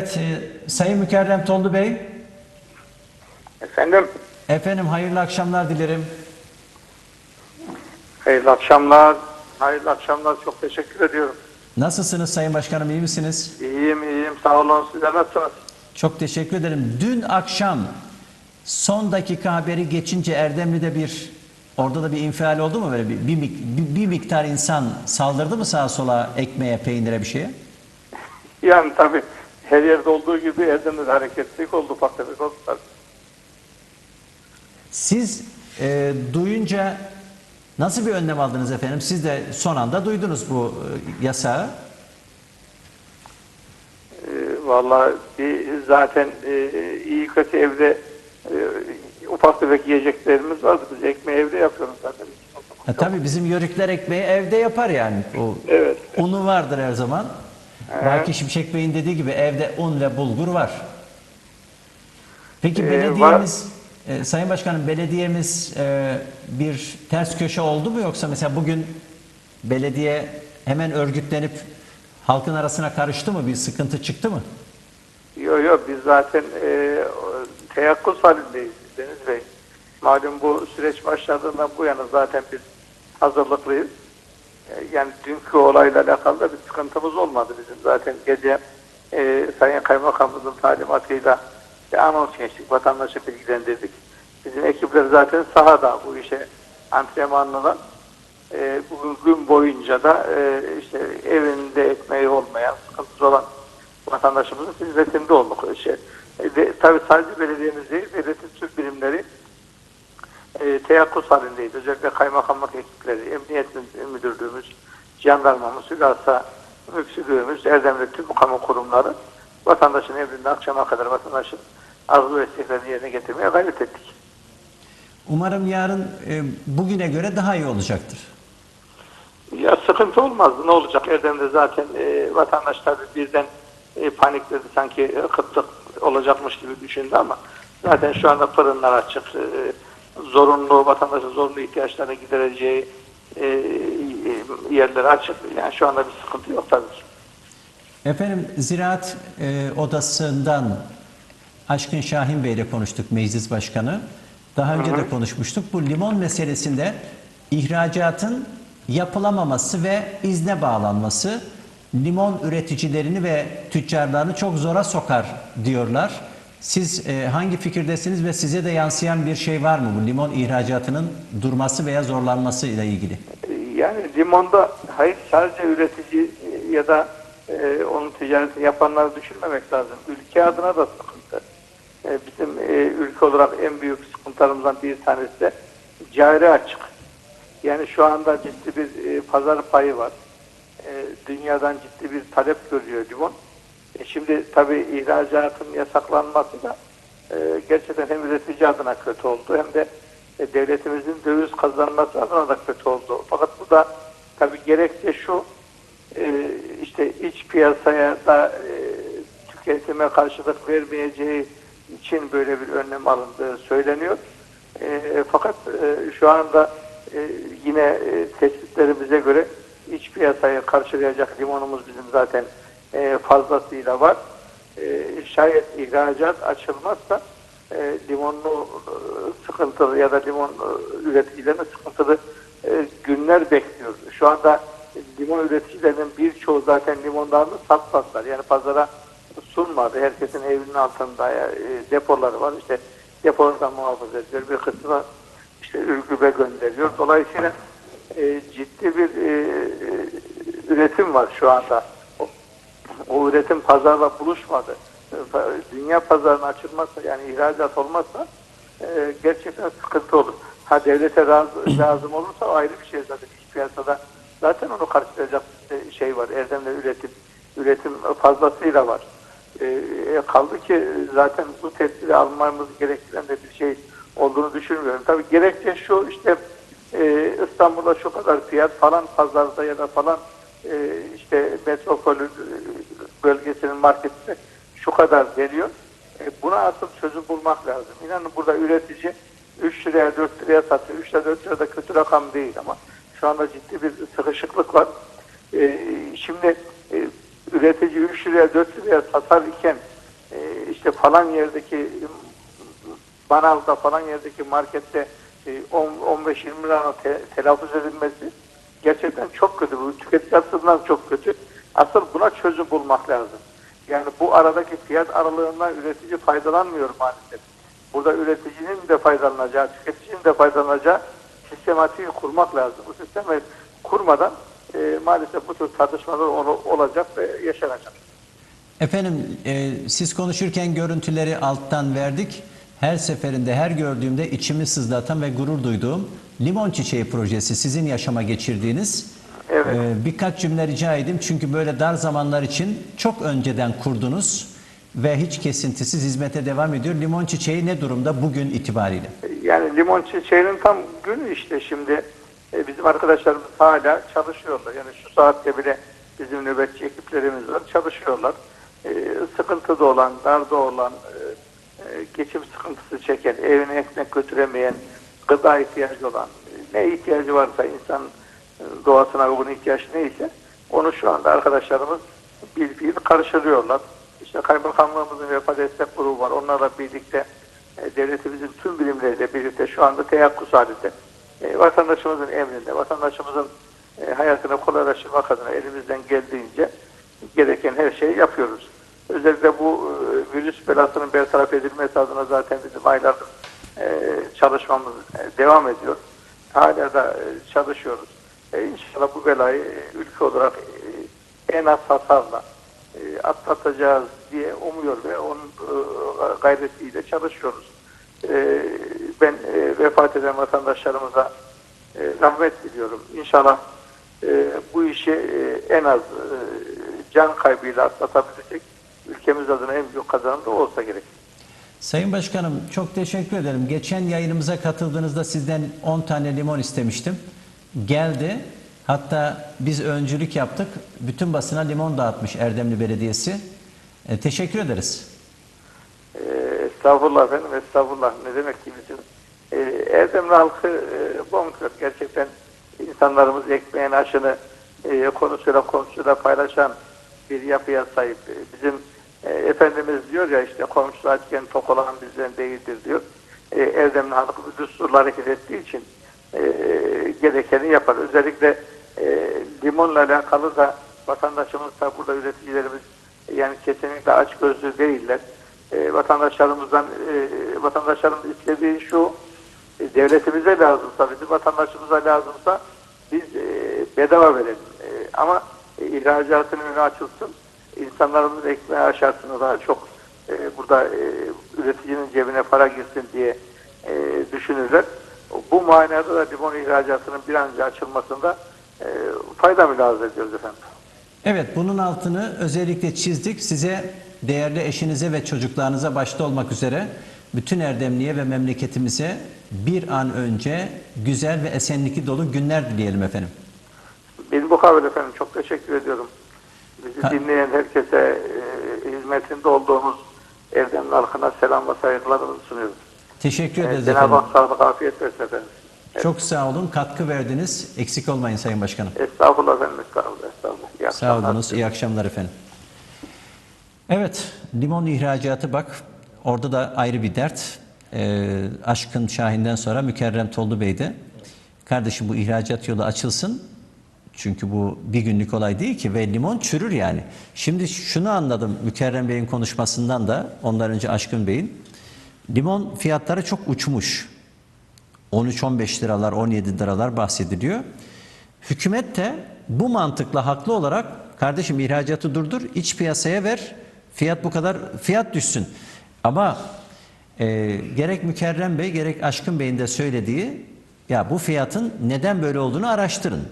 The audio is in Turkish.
Evet, e, Sayın Mükerrem Tollu Bey, Efendim, efendim hayırlı akşamlar dilerim. hayırlı akşamlar. Hayırlı akşamlar. Çok teşekkür ediyorum. Nasılsınız Sayın Başkanım, iyi misiniz? İyiyim, iyiyim. Sağ olun. Sizler nasılsınız? Çok teşekkür ederim. Dün akşam son dakika haberi geçince Erdemli'de bir, orada da bir infial oldu mu böyle bir, bir, mik- bir, bir miktar insan saldırdı mı sağa sola ekmeğe, peynire bir şeye? Yani tabii her yerde olduğu gibi Erdem'de de hareketlilik oldu. Tefek oldu. Siz e, duyunca nasıl bir önlem aldınız efendim? Siz de son anda duydunuz bu e, yasağı. Vallahi bir zaten e, iyi kötü evde e, ufak tefek yiyeceklerimiz vardı. Biz ekmeği evde yapıyoruz zaten. Ha, tabii bizim yörükler ekmeği evde yapar yani. O Evet. unu vardır her zaman. Belki Şimşek Bey'in dediği gibi evde un ve bulgur var. Peki Ee, belediyemiz, e, Sayın Başkanım belediyemiz e, bir ters köşe oldu mu yoksa mesela bugün belediye hemen örgütlenip halkın arasına karıştı mı? Bir sıkıntı çıktı mı? Yok yok biz zaten e, teyakkuz halindeyiz Deniz Bey. Malum bu süreç başladığından bu yana zaten biz hazırlıklıyız. E, yani dünkü olayla alakalı da bir sıkıntımız olmadı bizim zaten gece e, Sayın Kaymakamımızın talimatıyla bir anons geçtik. Vatandaşı bilgilendirdik. Bizim ekipler zaten sahada bu işe antrenmanlılar. E, bugün gün boyunca da e, işte evinde ekmeği olmayan, sıkıntısı olan vatandaşımızın hizmetinde olduk. Şey. E, de, tabii sadece belediyemiz değil, devletin tüm birimleri e, teyakkuz halindeyiz. Özellikle kaymakamlık ekipleri, emniyet müdürlüğümüz, jandarmamız, Hülasa müksülüğümüz, Erdemli tüm kamu kurumları vatandaşın emrinde akşama kadar vatandaşın arzu ve isteklerini yerine getirmeye gayret ettik. Umarım yarın e, bugüne göre daha iyi olacaktır. Ya sıkıntı olmazdı. Ne olacak? Erdem'de zaten e, vatandaş tabii birden e, panikledi. Sanki e, kıtlık olacakmış gibi düşündü ama zaten şu anda fırınlar açık. E, zorunlu, vatandaşın zorunlu ihtiyaçlarını gidereceği e, e, yerler açık. Yani şu anda bir sıkıntı yok tabii ki. Efendim Ziraat e, Odası'ndan Aşkın Şahin Bey ile konuştuk meclis başkanı. Daha önce de konuşmuştuk. Bu limon meselesinde ihracatın yapılamaması ve izne bağlanması limon üreticilerini ve tüccarlarını çok zora sokar diyorlar. Siz e, hangi fikirdesiniz ve size de yansıyan bir şey var mı bu limon ihracatının durması veya zorlanması ile ilgili? Yani limonda hayır sadece üretici ya da e, onun ticaretini yapanları düşünmemek lazım. Ülke adına da sıkıntı. E, bizim e, ülke olarak en büyük sıkıntılarımızdan bir tanesi de cari açık. Yani şu anda ciddi bir e, pazar payı var. E, dünyadan ciddi bir talep görüyor limon. E, şimdi tabii ihracatın yasaklanması da e, gerçekten hem üretici adına kötü oldu hem de e, devletimizin döviz kazanması adına da kötü oldu. Fakat bu da tabii gerekçe şu e, işte iç piyasaya da e, tüketime karşılık vermeyeceği için böyle bir önlem alındığı söyleniyor. E, fakat e, şu anda e, yine e, tespitlerimize göre iç piyasayı karşılayacak limonumuz bizim zaten e, fazlasıyla var. E, şayet ihracat açılmazsa e, limonlu e, sıkıntılı ya da limon e, üreticilerine sıkıntılı günler bekliyor. Şu anda limon üreticilerinin birçoğu zaten limonlarını satmadılar. Yani pazara sunmadı. Herkesin evinin altında e, depoları var. İşte depolardan muhafaza ediyor. Bir kısmı işte Ürgüp'e gönderiyor. Dolayısıyla ciddi bir üretim var şu anda. O, üretim pazarla buluşmadı. E, Dünya pazarına açılmazsa yani ihracat olmazsa e, gerçekten sıkıntı olur. Ha devlete razı, lazım olursa o ayrı bir şey zaten. İç piyasada zaten onu karşılayacak bir şey var. Erdem'de üretim üretim fazlasıyla var. E, kaldı ki zaten bu tedbiri almamız gerektiren de bir şey olduğunu düşünmüyorum. Tabii gerekçe şu işte e, İstanbul'da şu kadar fiyat falan pazarda ya da falan e, işte metropol e, bölgesinin marketinde şu kadar geliyor. E, buna asıl çözüm bulmak lazım. İnanın burada üretici 3 liraya 4 liraya satıyor. 3 lira 4 lira da kötü rakam değil ama şu anda ciddi bir sıkışıklık var. E, şimdi e, üretici 3 liraya 4 liraya satar iken e, işte falan yerdeki Banal'da falan yerdeki markette e, 10-15-20 lira te, telaffuz edilmesi gerçekten çok kötü. Bu tüketici açısından çok kötü. Asıl buna çözüm bulmak lazım. Yani bu aradaki fiyat aralığından üretici faydalanmıyor maalesef. Burada üreticinin de faydalanacağı, tüketicinin de faydalanacağı sistematiği kurmak lazım. Bu sistemi kurmadan e, maalesef bu tür tartışmalar ol- olacak ve yaşanacak. Efendim e, siz konuşurken görüntüleri alttan verdik. Her seferinde her gördüğümde içimi sızlatan ve gurur duyduğum Limon Çiçeği projesi sizin yaşama geçirdiğiniz. Evet. E, birkaç cümle rica edeyim çünkü böyle dar zamanlar için çok önceden kurdunuz ve hiç kesintisiz hizmete devam ediyor. Limon Çiçeği ne durumda bugün itibariyle? Yani limon çiçeğinin tam günü işte şimdi e, bizim arkadaşlarımız hala çalışıyorlar. Yani şu saatte bile bizim nöbetçi ekiplerimiz var çalışıyorlar. E, sıkıntıda olan, darda olan, e, geçim sıkıntısı çeken, evine ekmek götüremeyen, gıda ihtiyacı olan, ne ihtiyacı varsa insan doğasına uygun ihtiyaç neyse onu şu anda arkadaşlarımız bil bil karşılıyorlar. İşte kaymakamlığımızın vefa destek grubu var. Onlarla birlikte e, devletimizin tüm birimleriyle birlikte şu anda teyakkuz halinde. E, vatandaşımızın emrinde, vatandaşımızın e, hayatını kolaylaştırmak adına elimizden geldiğince gereken her şeyi yapıyoruz. Özellikle bu e, virüs belasının bertaraf edilmesi adına zaten bizim aylardır e, çalışmamız e, devam ediyor. Hala da e, çalışıyoruz. E, inşallah bu belayı ülke olarak e, en az hasarla e, atlatacağız diye umuyor ve onun e, gayretiyle çalışıyoruz. E, ben vefat eden vatandaşlarımıza rahmet diliyorum. İnşallah bu işi en az can kaybıyla atlatabilirsek ülkemiz adına en büyük kazanım da olsa gerek. Sayın Başkanım çok teşekkür ederim. Geçen yayınımıza katıldığınızda sizden 10 tane limon istemiştim. Geldi. Hatta biz öncülük yaptık. Bütün basına limon dağıtmış Erdemli Belediyesi. E, teşekkür ederiz. E, estağfurullah efendim, estağfurullah. Ne demek ki bizim e, Erdemli halkı e, bonkör. Gerçekten insanlarımız ekmeğin aşını e, konusuyla komşuyla paylaşan bir yapıya sahip. E, Bizim e, Efendimiz diyor ya işte komşu açken tok olan bizden değildir diyor. E, Erdemli halkı düsturla hareket ettiği için e, gerekeni yapar. Özellikle e, limonla alakalı da vatandaşımız da burada üreticilerimiz yani kesinlikle aç gözlü değiller. E, vatandaşlarımızdan e, vatandaşlarımız istediği şu e, devletimize lazımsa bizim vatandaşımıza lazımsa biz e, bedava verelim. E, ama e, ihracatın önü açılsın. İnsanlarımızın ekmeği aşarsın daha çok e, burada e, üreticinin cebine para girsin diye e, düşünürler. Bu manada da limon ihracatının bir an önce açılmasında e, fayda mülazı ediyoruz efendim. Evet bunun altını özellikle çizdik. Size değerli eşinize ve çocuklarınıza başta olmak üzere bütün Erdemli'ye ve memleketimize bir an önce güzel ve esenlikli dolu günler dileyelim efendim. Biz bu kabul efendim çok teşekkür ediyorum. Bizi Ha- dinleyen herkese e, hizmetinde olduğumuz Erdemli halkına selam ve saygılarımızı sunuyoruz. Teşekkür E, ederiz Cenab-ı efendim. Hak sağlık afiyet versin efendim. Çok sağ olun. Katkı verdiniz. Eksik olmayın Sayın Başkanım. Estağfurullah efendim. Estağfurullah. estağfurullah. İyi Sağ olunuz. İyi akşamlar efendim. Evet, limon ihracatı bak orada da ayrı bir dert. Ee, Aşkın Şahin'den sonra Mükerrem Tollu Bey de kardeşim bu ihracat yolu açılsın. Çünkü bu bir günlük olay değil ki ve limon çürür yani. Şimdi şunu anladım Mükerrem Bey'in konuşmasından da ondan önce Aşkın Bey'in. Limon fiyatları çok uçmuş. 13-15 liralar, 17 liralar bahsediliyor. Hükümet de bu mantıkla haklı olarak kardeşim ihracatı durdur, iç piyasaya ver, fiyat bu kadar, fiyat düşsün. Ama e, gerek Mükerrem Bey gerek Aşkın Bey'in de söylediği ya bu fiyatın neden böyle olduğunu araştırın.